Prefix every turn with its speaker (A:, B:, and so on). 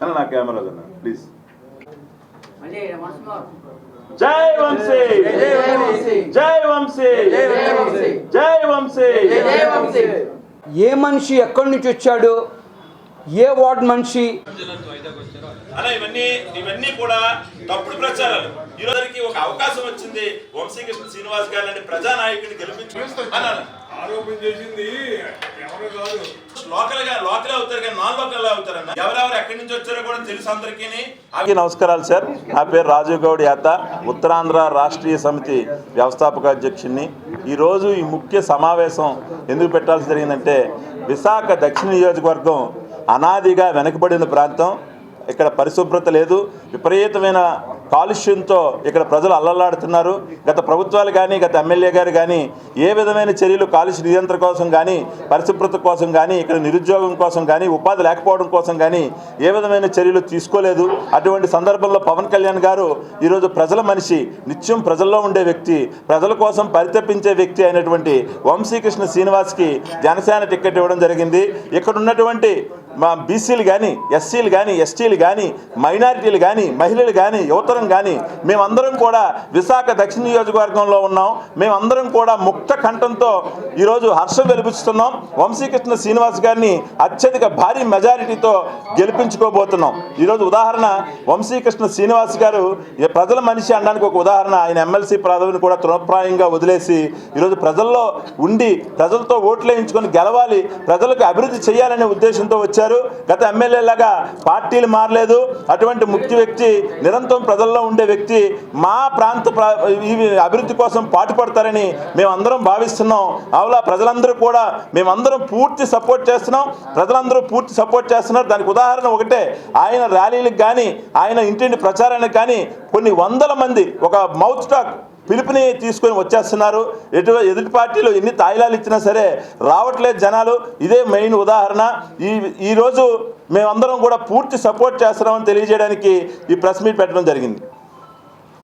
A: అన్న నా
B: కెమెరా అన్న ప్లీజ్.
A: జై వంశీ.
B: జై వంశీ.
A: జై వంశీ.
C: ఏ మనిషి ఎక్కడి నుంచి వచ్చాడు? ఏ వార్డ్ మనిషి?
A: అలా ఇవన్నీ ఇవన్నీ కూడా తప్పుడు ప్రచారాలు. ఈ రోజుకి ఒక అవకాశం వచ్చింది వంశీకృష్ణ శ్రీనివాస్ గారు ప్రజా ప్రజానాయకుడిని గెలిపించు అన్నారు
D: ఆరోపణ చేసింది ఎవరు కాదు.
A: లోకల్గా లోకల్ అవుతారు కానీ నాన్ లోకల్ అవుతారన్న. ఎవరెవరు ఎక్కడి నుంచి వచ్చారో కూడా తెలుసు అందరికీ. నమస్కారాలు సార్. నా పేరు రాజీవ్ గౌడ్ యాత ఉత్తరాంధ్ర రాష్ట్రీయ సమితి వ్యవస్థాపక అధ్యక్షుడిని ఈరోజు ఈ ముఖ్య సమావేశం ఎందుకు పెట్టాల్సి జరిగిందంటే విశాఖ దక్షిణ నియోజకవర్గం అనాదిగా వెనకబడిన ప్రాంతం. ఇక్కడ పరిశుభ్రత లేదు. విపరీతమైన కాలుష్యంతో ఇక్కడ ప్రజలు అల్లల్లాడుతున్నారు గత ప్రభుత్వాలు కానీ గత ఎమ్మెల్యే గారు కానీ ఏ విధమైన చర్యలు కాలుష్య నియంత్రణ కోసం కానీ పరిశుభ్రత కోసం కానీ ఇక్కడ నిరుద్యోగం కోసం కానీ ఉపాధి లేకపోవడం కోసం కానీ ఏ విధమైన చర్యలు తీసుకోలేదు. అటువంటి సందర్భంలో పవన్ కళ్యాణ్ గారు ఈరోజు ప్రజల మనిషి నిత్యం ప్రజల్లో ఉండే వ్యక్తి ప్రజల కోసం పరితపించే వ్యక్తి అయినటువంటి వంశీకృష్ణ శ్రీనివాస్కి జనసేన టికెట్ ఇవ్వడం జరిగింది. ఇక్కడ ఉన్నటువంటి మా బీసీలు కానీ ఎస్సీలు కానీ ఎస్టీలు కానీ మైనారిటీలు కానీ మహిళలు కానీ యువతరం కానీ మేమందరం కూడా విశాఖ దక్షిణ నియోజకవర్గంలో ఉన్నాం. మేమందరం కూడా ముక్త కంఠంతో ఈరోజు హర్షం వెలిపిస్తున్నాం. వంశీకృష్ణ శ్రీనివాస్ గారిని అత్యధిక భారీ మెజారిటీతో గెలిపించుకోబోతున్నాం. ఈరోజు ఉదాహరణ వంశీకృష్ణ శ్రీనివాస్ గారు ప్రజల మనిషి అనడానికి ఒక ఉదాహరణ. ఆయన ఎమ్మెల్సీ పదవిని కూడా తృణప్రాయంగా వదిలేసి ఈరోజు ప్రజల్లో ఉండి ప్రజలతో ఓట్లు వేయించుకొని గెలవాలి ప్రజలకు అభివృద్ధి చేయాలనే ఉద్దేశంతో వచ్చారు. గత ఎమ్మెల్యేలాగా పార్టీలు మారలేదు. అటువంటి ముఖ్య వ్యక్తి నిరంతరం ప్రజల్లో ఉండే వ్యక్తి మా ప్రాంత అభివృద్ధి కోసం పాటుపడతారని మేమందరం భావిస్తున్నాం. అవలా ప్రజలందరూ కూడా మేమందరం పూర్తి సపోర్ట్ చేస్తున్నాం. ప్రజలందరూ పూర్తి సపోర్ట్ చేస్తున్నారు. దానికి ఉదాహరణ ఒకటే. ఆయన ర్యాలీలకు కానీ ఆయన ఇంటింటి ప్రచారానికి కానీ కొన్ని వందల మంది ఒక మౌత్ టాక్ పిలుపుని తీసుకొని వచ్చేస్తున్నారు. ఎటు ఎదుటి పార్టీలు ఎన్ని తాయిలాలు ఇచ్చినా సరే రావట్లేదు జనాలు. ఇదే మెయిన్ ఉదాహరణ. ఈ ఈరోజు మేమందరం కూడా పూర్తి సపోర్ట్ చేస్తున్నామని తెలియజేయడానికి ఈ ప్రెస్ మీట్ పెట్టడం జరిగింది.